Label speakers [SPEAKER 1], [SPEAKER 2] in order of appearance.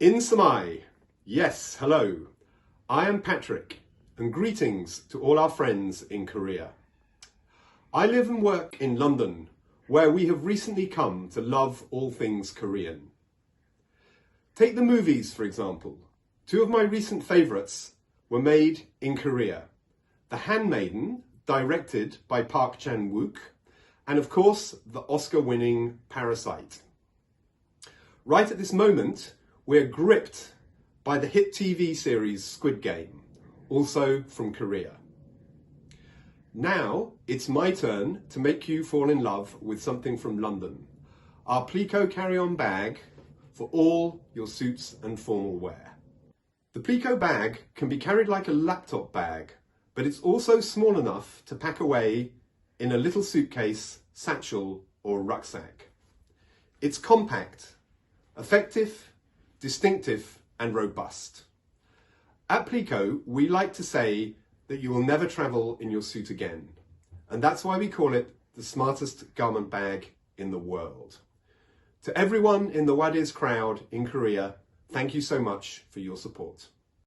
[SPEAKER 1] In Samai, yes, hello. I am Patrick, and greetings to all our friends in Korea. I live and work in London, where we have recently come to love all things Korean. Take the movies, for example. Two of my recent favourites were made in Korea. The Handmaiden, directed by Park Chan-wook, and of course, the Oscar-winning Parasite. Right at this moment, we're gripped by the hit TV series Squid Game, also from Korea. Now it's my turn to make you fall in love with something from London. Our Plico carry-on bag for all your suits and formal wear. The Plico bag can be carried like a laptop bag, but it's also small enough to pack away in a little suitcase, satchel or rucksack. It's compact, effective distinctive and robust. At Plico, we like to say that you will never travel in your suit again. And that's why we call it the smartest garment bag in the world. To everyone in the Wadis crowd in Korea, thank you so much for your support.